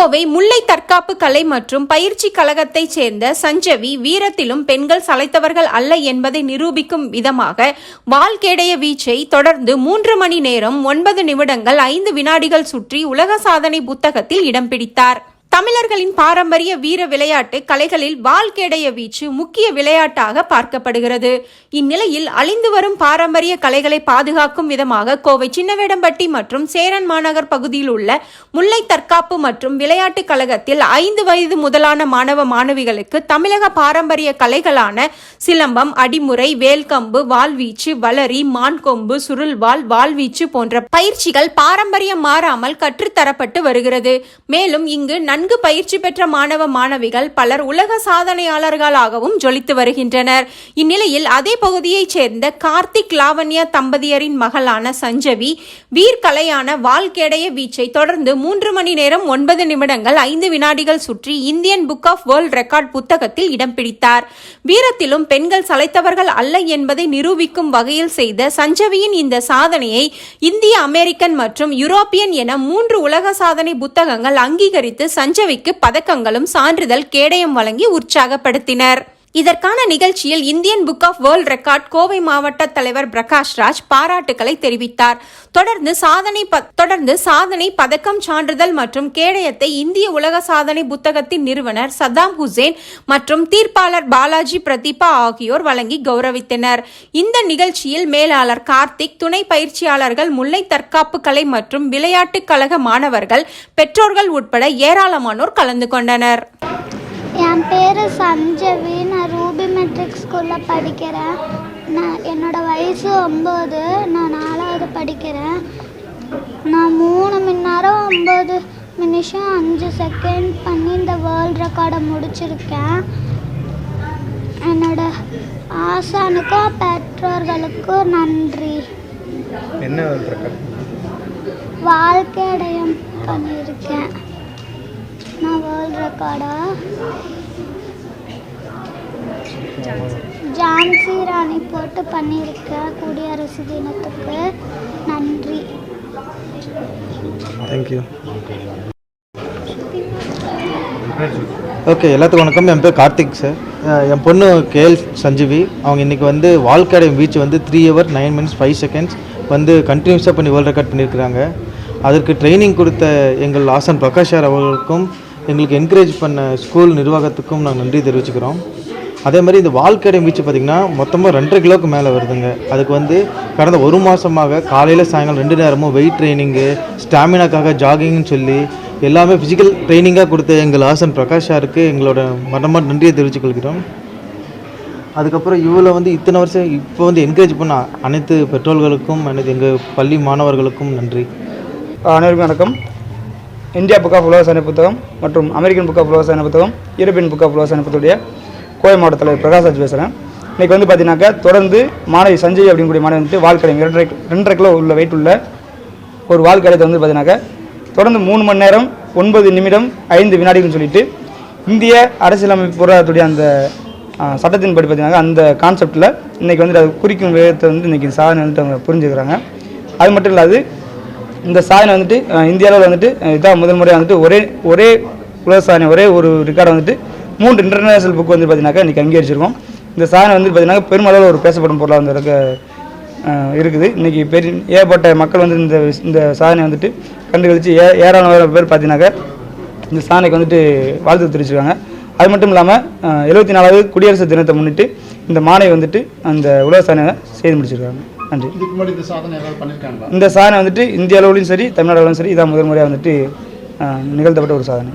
கோவை முல்லை தற்காப்பு கலை மற்றும் பயிற்சி கழகத்தைச் சேர்ந்த சஞ்சவி வீரத்திலும் பெண்கள் சளைத்தவர்கள் அல்ல என்பதை நிரூபிக்கும் விதமாக வால்கேடைய வீச்சை தொடர்ந்து மூன்று மணி நேரம் ஒன்பது நிமிடங்கள் ஐந்து வினாடிகள் சுற்றி உலக சாதனை புத்தகத்தில் இடம் பிடித்தார். தமிழர்களின் பாரம்பரிய வீர விளையாட்டு கலைகளில் வால்கேடைய வீச்சு முக்கிய விளையாட்டாக பார்க்கப்படுகிறது. இந்நிலையில் அழிந்து வரும் பாரம்பரிய கலைகளை பாதுகாக்கும் விதமாக கோவை சின்னவேடம்பட்டி மற்றும் சேரன் மாநகர் பகுதியில் உள்ள முல்லை தற்காப்பு மற்றும் விளையாட்டு கழகத்தில் ஐந்து வயது முதலான மாணவ மாணவிகளுக்கு தமிழக பாரம்பரிய கலைகளான சிலம்பம் அடிமுறை வேல்கம்பு வாள்வீச்சு வளரி மான்கொம்பு சுருள்வாள் வாள்வீச்சு போன்ற பயிற்சிகள் பாரம்பரியம் மாறாமல் கற்றுத்தரப்பட்டு வருகிறது. மேலும் இங்கு நன்கு நன்கு பயிற்சி பெற்ற மாணவ மாணவிகள் பலர் உலக சாதனையாளர்களாகவும் ஜொலித்து வருகின்றனர். இந்நிலையில் அதே பகுதியைச் சேர்ந்த கார்த்திக் லாவண்யா தம்பதியரின் மகளான சஞ்சவி வீர்கலையான வாழ்க்கேடைய வீச்சை தொடர்ந்து மூன்று மணி நேரம் ஒன்பது நிமிடங்கள் ஐந்து வினாடிகள் சுற்றி Indian book of world record புத்தகத்தில் இடம் பிடித்தார். வீரத்திலும் பெண்கள் சளைத்தவர்கள் அல்ல என்பதை நிரூபிக்கும் வகையில் செய்த சஞ்சவியின் இந்த சாதனையை இந்திய அமெரிக்கன் மற்றும் யூரோப்பியன் என மூன்று உலக சாதனை புத்தகங்கள் அங்கீகரித்து சஞ்சவிக்கு பதக்கங்களும் சான்றிதழ் கேடயம் வழங்கி உற்சாகப்படுத்தினர். இதற்கான நிகழ்ச்சியில் Indian book of world record Kovai மாவட்ட தலைவர் பிரகாஷ் ராஜ் பாராட்டுக்களை தெரிவித்தார். தொடர்ந்து சாதனை தொடர்ந்து சாதனை பதக்கம் சான்றிதழ் மற்றும் கேடயத்தை இந்திய உலக சாதனை புத்தகத்தின் நிறுவனர் சதாம் ஹுசேன் மற்றும் தீர்ப்பாளர் பாலாஜி பிரதீபா ஆகியோர் வழங்கி கௌரவித்தனர். இந்த நிகழ்ச்சியில் மேலாளர் கார்த்திக் துணை பயிற்சியாளர்கள் முல்லை தற்காப்பு கலை மற்றும் விளையாட்டுக் கழக மாணவர்கள் பெற்றோர்கள் உட்பட ஏராளமானோர் கலந்து கொண்டனர். என் பேர் சஞ்சவி. நான் ரூபி மெட்ரிக் ஸ்கூலில் படிக்கிறேன். நான் என்னோட வயசு ஒம்பது நான் நாலாவது படிக்கிறேன். நான் மூணு மணி நேரம் ஒம்பது நிமிஷம் அஞ்சு செகண்ட் பண்ணி இந்த வேர்ல்ட் ரெக்கார்டை முடிச்சிருக்கேன். என்னோட ஆசானுக்கும் பெற்றோர்களுக்கும் நன்றி. என்ன வாழ்க்கையடையம் பண்ணியிருக்கேன். நான் வேர்ல்ட் ரெக்கார்டா ஜான்சி ராணி போட்டு பண்ணியிருக்கேன் குடியரசு தினத்துக்கு நன்றி. தேங்க்யூ ஓகே எல்லாத்துக்கும் வணக்கம். என் பேர் கார்த்திக் சார் என் பொண்ணு கேஎல் சஞ்சீவி. அவங்க இன்றைக்கி வந்து வாழ்க்கடை பீச் வந்து three hour nine minutes five seconds வந்து கண்டினியூஸாக பண்ணி வேர்ல்ட் ரெக்கார்ட் பண்ணியிருக்கிறாங்க. அதற்கு ட்ரைனிங் கொடுத்த எங்கள் ஆசன் பிரகாஷ் சார் அவர்களுக்கும் எங்களுக்கு என்கரேஜ் பண்ண ஸ்கூல் நிர்வாகத்துக்கும் நாங்கள் நன்றி தெரிவிச்சுக்கிறோம். அதே மாதிரி இந்த வாழ்க்கடை பீச் பார்த்திங்கன்னா மொத்தமாக ரெண்டரை கிலோவுக்கு மேலே வருதுங்க. அதுக்கு வந்து கடந்த ஒரு மாதமாக காலையில் சாயங்காலம் ரெண்டு நேரமும் வெயிட் ட்ரைனிங்கு ஸ்டாமினாக்காக ஜாகிங்னு சொல்லி எல்லாமே ஃபிசிக்கல் ட்ரைனிங்காக கொடுத்த எங்கள் ஆசன் பிரகாஷ் சாருக்கு எங்களோட மனமாக நன்றியை தெரிவித்துக் கொள்கிறோம். அதுக்கப்புறம் இவ்வளோ வந்து இத்தனை வருஷம் இப்போ வந்து என்கரேஜ் பண்ண அனைத்து பெற்றோர்களுக்கும் அனைத்து எங்கள் பள்ளி மாணவர்களுக்கும் நன்றி. அனைவருக்கும் வணக்கம். இந்தியா புக் ஆஃப் உலகசாரணை புத்தகம் மற்றும் அமெரிக்கன் புக் ஆஃப் உலகசாரணை புத்தகம் யூரோப்பியன் புக் ஆஃப் உலகசாரணை புத்தகத்துடைய கோவை மாவட்ட தலைவர் பிரகாஷ்ராஜ் பேசுகிறேன் இன்றைக்கி வந்து பார்த்தீங்கன்னாக்கா தொடர்ந்து மாணவி சஞ்சய் அப்படிங்கக்கூடிய மாணவி வந்துட்டு வாழ்க்கடை ரெண்டரை ரெண்டரை கிலோ உள்ள வெயிட் உள்ள ஒரு வாழ்க்கடையத்தை வந்து பார்த்தீங்கன்னாக்கா தொடர்ந்து மூணு மணி நேரம் ஒன்பது நிமிடம் ஐந்து வினாடிகள்னு சொல்லிட்டு இந்திய அரசியலமைப்பு போராட்டத்துடைய அந்த சட்டத்தின் சட்டத்தின்படி பார்த்தீங்கன்னா அந்த கான்செப்டில் இன்றைக்கி வந்துட்டு அது குறிக்கும் விதத்தை வந்து இன்றைக்கி சாதனை வந்துட்டு அவங்க புரிஞ்சுக்கிறாங்க. அது மட்டும் இல்லாது இந்த சாதனை வந்துட்டு இந்தியாவில் வந்துட்டு அஹ், இதான் முதல் முறையாக வந்துட்டு ஒரே ஒரே உலக சாதனை ஒரே ஒரு ரெக்கார்டை வந்துட்டு மூன்று இன்டர்நேஷனல் புக் வந்து பார்த்தீங்கன்னாக்கா இன்றைக்கி அங்கீகரிச்சிருக்கோம். இந்த சாதனை வந்து பார்த்தீங்கன்னா பெருமளவில் ஒரு பேசப்படும் பொருளாக வந்து இருக்க இருக்குது. இன்றைக்கி பெரிய ஏகப்பட்ட மக்கள் வந்து இந்த இந்த சாதனை வந்துட்டு கண்டுகளித்து ஏ ஏராளமான பேர் பார்த்தீங்கன்னாக்கா இந்த சாதனைக்கு வந்துட்டு வாழ்த்து தெரிவிச்சிருக்காங்க. அது மட்டும் இல்லாமல் எழுபத்தி நாலாவது குடியரசு தினத்தை முன்னிட்டு இந்த மாலை வந்துட்டு அந்த உலக சாதனை செய்து முடிச்சிருக்காங்க. நன்றி. இதுக்கு முன்னாடி இந்த சாதனை ஏதாவது பண்ணியிருக்காங்களா இந்த சாதனை வந்துட்டு இந்திய அளவுலையும் சரி தமிழ்நாடு அளவுலையும் சரி இதான் முதல் முறையாக வந்துட்டு நிகழ்த்தப்பட்ட ஒரு சாதனை.